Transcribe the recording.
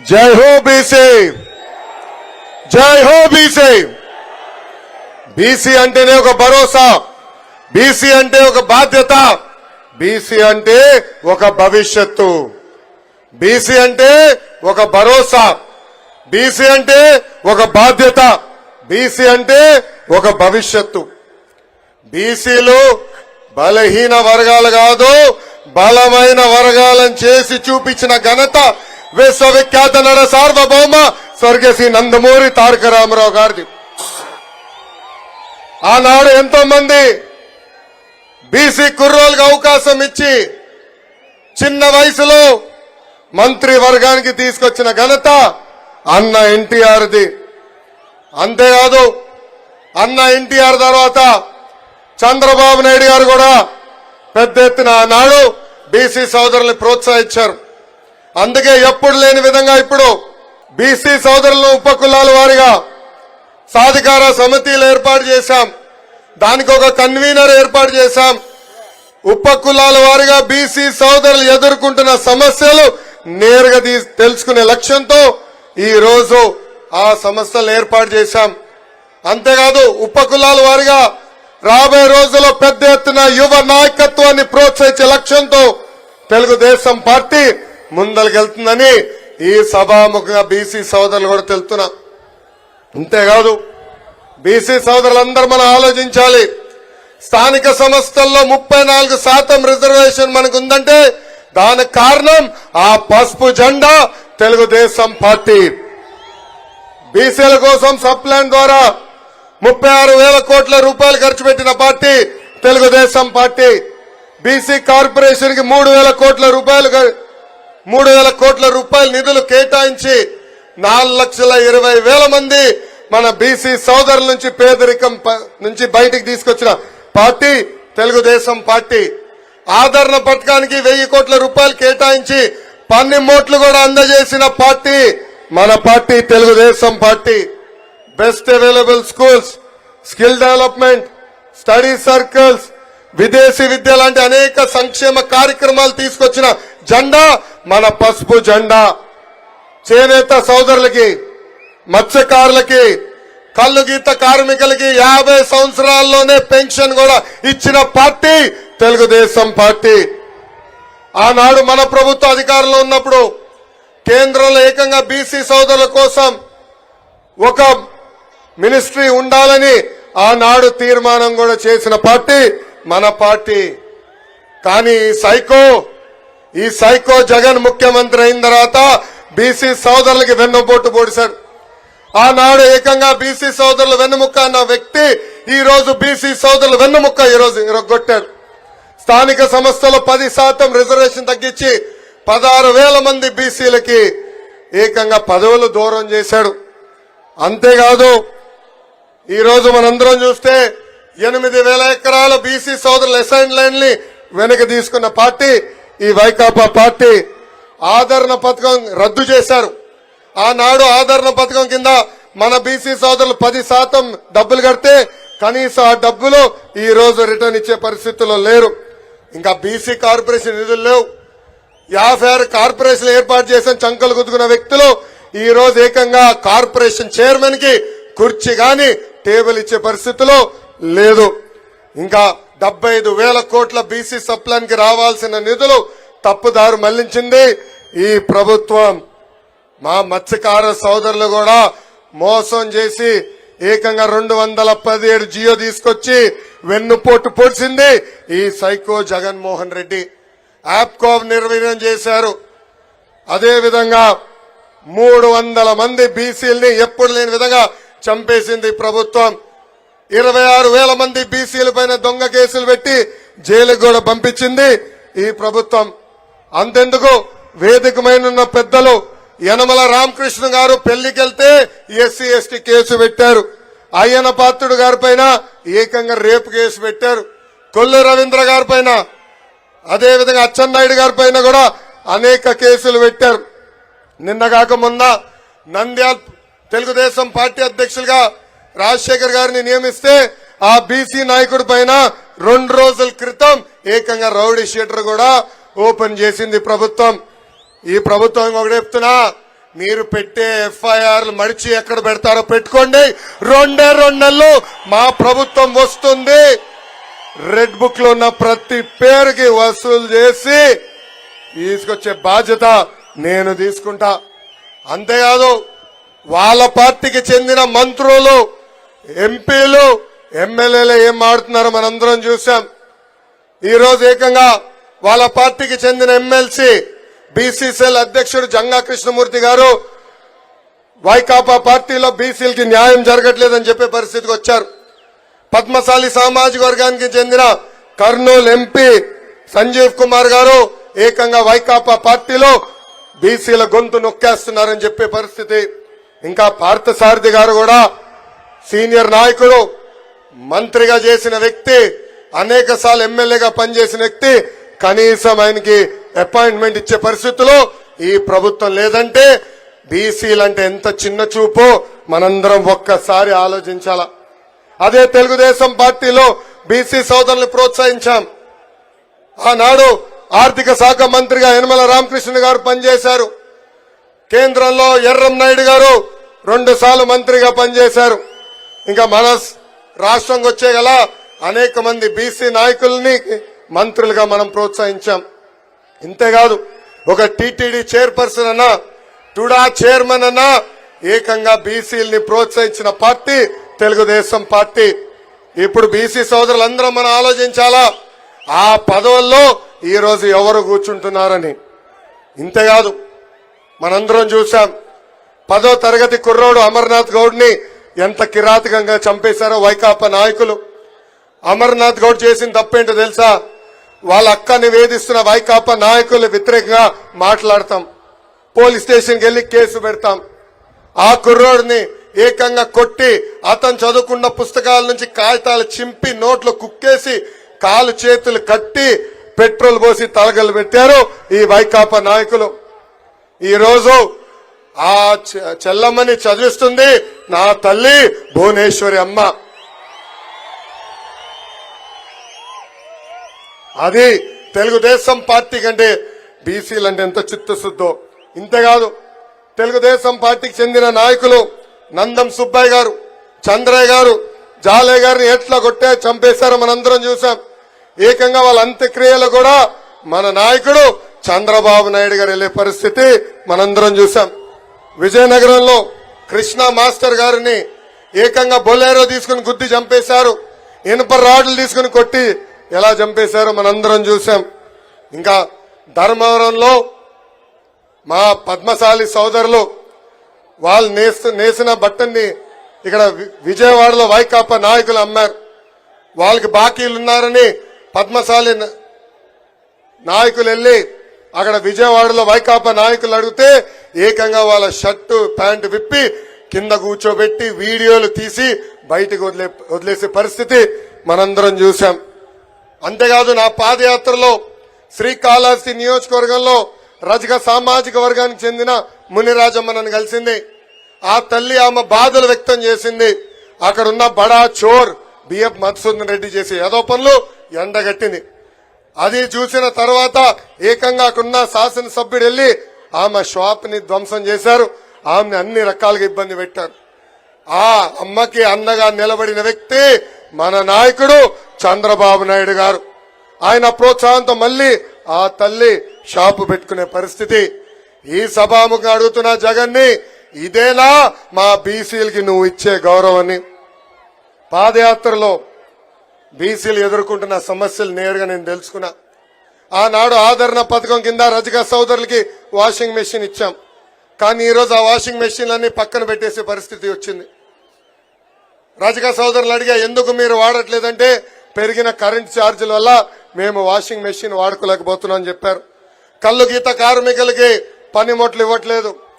జై హో బీసీ. జై హో బీసీ. బీసీ అంటేనే ఒక భరోసా. బీసీ అంటే ఒక బాధ్యత. బీసీ అంటే ఒక భవిష్యత్తు. బీసీ అంటే ఒక భరోసా. బీసీ అంటే ఒక బాధ్యత. బీసీ అంటే ఒక భవిష్యత్తు. బీసీలు బలహీన వర్గాలు కాదు బలమైన వర్గాలను చేసి చూపించిన ఘనత విశ్వవిఖ్యాత నడ సార్వభౌమ స్వర్గశ్రీ నందమూరి తారక రామారావు గారిది. ఆనాడు ఎంతో మంది బీసీ కుర్రోలకు అవకాశం ఇచ్చి చిన్న వయసులో మంత్రి వర్గానికి తీసుకొచ్చిన ఘనత అన్న ఎన్టీఆర్ది. అంతేకాదు అన్న ఎన్టీఆర్ తర్వాత చంద్రబాబు నాయుడు గారు కూడా పెద్ద ఎత్తున ఆనాడు బీసీ సోదరుల్ని ప్రోత్సహించారు. అందుకే ఎప్పుడు లేని విధంగా ఇప్పుడు బీసీ సోదరులను ఉపకులాల వారిగా సాధికార సమితిలు ఏర్పాటు చేశాం. దానికి ఒక కన్వీనర్ ఏర్పాటు చేశాం. ఉపకులాల వారిగా బీసీ సోదరులు ఎదుర్కొంటున్న సమస్యలు నేరుగా తీ- తెలుసుకునే లక్ష్యంతో ఈ రోజు ఆ సంస్థలు ఏర్పాటు చేశాం. అంతేకాదు ఉపకులాల వారిగా రాబోయే రోజుల్లో పెద్ద ఎత్తున యువ నాయకత్వాన్ని ప్రోత్సహించే లక్ష్యంతో తెలుగుదేశం పార్టీ ముందరికెళ్తుందని ఈ సభాముఖంగా బీసీ సోదరులు కూడా తెలుతున్నా అంతేకాదు బీసీ సోదరులందరూ మనం ఆలోచించాలి. స్థానిక సంస్థల్లో ముప్పై నాలుగు శాతం రిజర్వేషన్ మనకు ఉందంటే దానికి కారణం ఆ పసుపు జెండా తెలుగుదేశం పార్టీ. బీసీల కోసం సప్లాన్ ద్వారా ముప్పై ఆరు వేల కోట్ల రూపాయలు ఖర్చు పెట్టిన పార్టీ తెలుగుదేశం పార్టీ. బీసీ కార్పొరేషన్కి మూడు వేల కోట్ల రూపాయలు మూడు వేల కోట్ల రూపాయల నిధులు కేటాయించి నాలుగు లక్షల ఇరవై వేల మంది మన బీసీ సోదరుల నుంచి పేదరికం ప- నుంచి బయటికి తీసుకొచ్చిన పార్టీ తెలుగుదేశం పార్టీ. ఆదరణ పథకానికి వెయ్యి కోట్ల రూపాయలు కేటాయించి పన్నిమోట్లు కూడా అందజేసిన పార్టీ మన party Telugu Desam party. Best available schools skill development study circles విదేశీ విద్య లాంటి అనేక సంక్షేమ కార్యక్రమాలు తీసుకొచ్చిన జెండా మన పసుపు జెండా చేనేత సోదరులకి మత్స్యకారులకి కళ్ళు గీత కార్మికులకి యాభై సంవత్సరాల్లోనే పెన్షన్ కూడా ఇచ్చిన పార్టీ తెలుగుదేశం పార్టీ. ఆనాడు మన ప్రభుత్వ అధికారంలో ఉన్నప్పుడు కేంద్రంలో ఏకంగా బీసీ సోదరుల కోసం ఒక మినిస్ట్రీ ఉండాలని ఆనాడు తీర్మానం కూడా చేసిన పార్టీ మన పార్టీ. కానీ సైకో ఈ సైకో జగన్ ముఖ్యమంత్రి అయిన తర్వాత బీసీ సోదరులకి వెన్నుపోటు పొడిశాడు ఆనాడు ఏకంగా బీసీ సోదరులు వెన్నుముక్క అన్న వ్యక్తి ఈ రోజు బీసీ సోదరులు వెన్నుముక్క ఈ రోజు ఇరగొట్టాడు స్థానిక సంస్థలో పది శాతం రిజర్వేషన్ తగ్గించి పదహారు వేల మంది బీసీలకి ఏకంగా పదవులు దూరం చేశాడు. అంతేకాదు ఈ రోజు మనందరం చూస్తే ఎనిమిది వేల ఎకరాల బీసీ సోదరుల అసైన్ లైన్ని వెనక తీసుకున్న పార్టీ ఈ వైకాపా పార్టీ ఆదరణ పథకం రద్దు చేశారు. ఆనాడు ఆదరణ పథకం కింద మన బీసీ సోదరులు పది శాతం డబ్బులు కడితే కనీసం ఆ డబ్బులు ఈ రోజు రిటర్న్ ఇచ్చే పరిస్థితుల్లో లేరు. ఇంకా బీసీ కార్పొరేషన్ నిధులు లేవు. యాభై ఆరు కార్పొరేషన్ ఏర్పాటు చేసిన చంకలు గుద్దుకున్న వ్యక్తులు ఈ రోజు ఏకంగా కార్పొరేషన్ చైర్మన్కి కుర్చీ గాని టేబుల్ ఇచ్చే పరిస్థితిలో లేదు. ఇంకా డెబ్బై ఐదు వేల కోట్ల బీసీ సప్లాన్కి రావాల్సిన నిధులు తప్పుదారు మళ్ళించింది ఈ ప్రభుత్వం. మా మత్స్యకార సోదరులు కూడా మోసం చేసి ఏకంగా రెండు వందల పదిహేడు జియో తీసుకొచ్చి వెన్నుపోటు పొడిచింది ఈ సైకో జగన్మోహన్ రెడ్డి. యాప్కోవ్ నిర్వీర్యం చేశారు. అదేవిధంగా మూడు వందల మంది బీసీల్ని ఎప్పుడు లేని విధంగా చంపేసింది ప్రభుత్వం. ఇరవై ఆరు వేల మంది బీసీల పైన దొంగ కేసులు పెట్టి జైలుకు కూడా పంపించింది. ఈ ప్రభుత్వం అంతెందుకు? వేదికమైన పెద్దలు యనమల రామకృష్ణ గారు పెళ్ళికెళ్తే ఎస్సీ ఎస్టీ కేసు పెట్టారు. అయ్యన పాత్రుడు గారి పైన ఏకంగా రేపు కేసు పెట్టారు. కొల్లు రవీంద్ర గారి పైన అదేవిధంగా అచ్చెన్నాయుడు గారి పైన కూడా అనేక కేసులు పెట్టారు. నిన్న కాక మొన్న నంద్యాల్ తెలుగుదేశం పార్టీ అధ్యక్షులుగా రాజశేఖర్ గారిని నియమిస్తే ఆ బీసీ నాయకుడి పైన రెండు రోజుల క్రితం ఏకంగా రౌడీ షీటర్ కూడా ఓపెన్ చేసింది ప్రభుత్వం. ఈ ప్రభుత్వం ఒకటి చెప్తున్నా మీరు పెట్టే ఎఫ్ఐఆర్లు మడిచి ఎక్కడ పెడతారో పెట్టుకోండి. రెండే రెండు నెలలు మా ప్రభుత్వం వస్తుంది. రెడ్ బుక్లో ఉన్న ప్రతి పేరుకి వసూలు చేసి తీసుకొచ్చే బాధ్యత నేను తీసుకుంటా. అంతేకాదు వాళ్ళ పార్టీకి చెందిన మంత్రులు ఎంపీలు ఎమ్మెల్యేలు ఏం ఆడుతున్నారో మనందరం చూసాం ఈ రోజు ఏకంగా వాళ్ళ పార్టీకి చెందిన ఎమ్మెల్సీ బీసీసీఎల్ అధ్యక్షుడు జంగా కృష్ణమూర్తి గారు వైకాపా పార్టీలో బీసీలకి న్యాయం జరగట్లేదని చెప్పే పరిస్థితికి వచ్చారు. పద్మశాలి సామాజిక వర్గానికి చెందిన కర్నూలు ఎంపీ సంజీవ్ కుమార్ గారు ఏకంగా వైకాపా పార్టీలో బీసీల గొంతు నొక్కేస్తున్నారని చెప్పే పరిస్థితి. ఇంకా పార్థసారథి గారు కూడా సీనియర్ నాయకుడు మంత్రిగా చేసిన వ్యక్తి అనేక సార్లు ఎమ్మెల్యేగా పనిచేసిన వ్యక్తి కనీసం ఆయనకి అపాయింట్మెంట్ ఇచ్చే పరిస్థితిలో ఈ ప్రభుత్వం లేదంటే బీసీలంటే ఎంత చిన్న చూపో. మనందరం ఒక్కసారి ఆలోచించాలా. అదే తెలుగుదేశం పార్టీలో బీసీ సోదరులు ప్రోత్సహించాం. ఆనాడు ఆర్థిక శాఖ మంత్రిగా యనమల రామకృష్ణ గారు పనిచేశారు. కేంద్రంలో ఎర్రం నాయుడు గారు రెండు సార్లు మంత్రిగా పనిచేశారు. ఇంకా మన రాష్ట్రంకి వచ్చే గల అనేక మంది బీసీ నాయకుల్ని మంత్రులుగా మనం ప్రోత్సహించాం. ఇంతేకాదు ఒక టీటీడీ చైర్పర్సన్ అన్నా టుడా చైర్మన్ అన్నా ఏకంగా బీసీలని ప్రోత్సహించిన పార్టీ తెలుగుదేశం పార్టీ. ఇప్పుడు బీసీ సోదరులందరం మనం ఆలోచించాలా? ఆ పదవుల్లో ఈ రోజు ఎవరు కూర్చుంటున్నారని. ఇంతేకాదు మనందరం చూసాం పదో తరగతి కుర్రోడు అమర్నాథ్ గౌడ్ని ఎంత కిరాతకంగా చంపేశారో వైకాపా నాయకులు. అమర్నాథ్ గౌడ్ చేసిన తప్పేంటో తెలుసా? వాళ్ళ అక్కని వేధిస్తున్న వైకాపా నాయకులు వ్యతిరేకంగా మాట్లాడతాం. పోలీస్ స్టేషన్కి వెళ్ళి కేసు పెడతాం. ఆ కుర్రోడిని ఏకంగా కొట్టి అతను చదువుకున్న పుస్తకాల నుంచి కాగితాలు చింపి నోట్లో కుక్కేసి కాలు చేతులు కట్టి పెట్రోల్ పోసి తలగలు పెట్టారు ఈ వైకాపా నాయకులు. ఈరోజు ఆ చె- చెల్లమ్మని చదివిస్తుంది నా తల్లి భువనేశ్వరి అమ్మ. అది తెలుగుదేశం పార్టీ కంటే బీసీలు అంటే ఎంత చిత్తశుద్ధో. ఇంతేకాదు తెలుగుదేశం పార్టీకి చెందిన నాయకులు నందం సుబ్బయ్య గారు చంద్రయ్య గారు జాలే గారిని ఎట్లా కొట్టే చంపేశారో మనందరం చూసాం. ఏకంగా వాళ్ళ అంత్యక్రియలు కూడా మన నాయకుడు చంద్రబాబు నాయుడు గారు వెళ్ళే పరిస్థితి మనందరం చూసాం. విజయనగరంలో కృష్ణ మాస్టర్ గారిని ఏకంగా బొలేరో తీసుకుని గుద్ది చంపేశారు. ఇనుప రాడ్లు తీసుకుని కొట్టి ఎలా చంపేశారో మనందరం చూసాం ఇంకా ధర్మవరంలో మా పద్మశాలి సోదరులు వాళ్ళు నేస్తు నేసిన బట్టని ఇక్కడ వి- విజయవాడలో వైకాపా నాయకులు అమ్మారు. వాళ్ళకి బాకీలు ఉన్నారని పద్మశాలి నాయకులు వెళ్ళి అక్కడ విజయవాడలో వైకాపా నాయకులు అడిగితే ఏకంగా వాళ్ళ షర్టు ప్యాంటు విప్పి కింద కూర్చోబెట్టి వీడియోలు తీసి బయటకు వదిలే వదిలేసే పరిస్థితి మనందరం చూశాం. అంతేకాదు నా పాదయాత్రలో శ్రీకాళహస్తి నియోజకవర్గంలో రజక సామాజిక వర్గానికి చెందిన మునిరాజమ్మ నన్ను కలిసింది. ఆ తల్లి ఆమె బాధలు వ్యక్తం చేసింది. అక్కడున్న బడా చోర్ బిఎఫ్ మధుసూదన్ రెడ్డి చేసే ఏదో పనులు ఎండగట్టింది. అది చూసిన తర్వాత ఏకంగా అక్కడున్న శాసనసభ్యుడు వెళ్ళి ఆమె షాప్ని ధ్వంసం చేశారు. ఆమెను అన్ని రకాలుగా ఇబ్బంది పెట్టారు. ఆ అమ్మకి అన్నగా నిలబడిన వ్యక్తి మన నాయకుడు చంద్రబాబు నాయుడు గారు. ఆయన ప్రోత్సాహంతో మళ్ళీ ఆ తల్లి షాపు పెట్టుకునే పరిస్థితి. ఈ సభాముఖం అడుగుతున్న జగన్ని ఇదేనా మా బీసీలకి నువ్వు ఇచ్చే గౌరవాన్ని? పాదయాత్రలో బీసీలు ఎదుర్కొంటున్న సమస్యలు నేరుగా నేను తెలుసుకున్నా. ఆనాడు ఆదరణ పథకం కింద రజక సోదరులకి వాషింగ్ మెషిన్ ఇచ్చాం. కానీ ఈరోజు ఆ వాషింగ్ మెషిన్లన్నీ పక్కన పెట్టేసే పరిస్థితి వచ్చింది. రజక సోదరులు అడిగా ఎందుకు మీరు వాడట్లేదంటే పెరిగిన కరెంట్ ఛార్జీల వల్ల మేము వాషింగ్ మెషిన్ వాడుకోలేకపోతున్నాం అని చెప్పారు. కళ్ళు గీత కార్మికులకి పనిముట్లు ఇవ్వట్లేదు.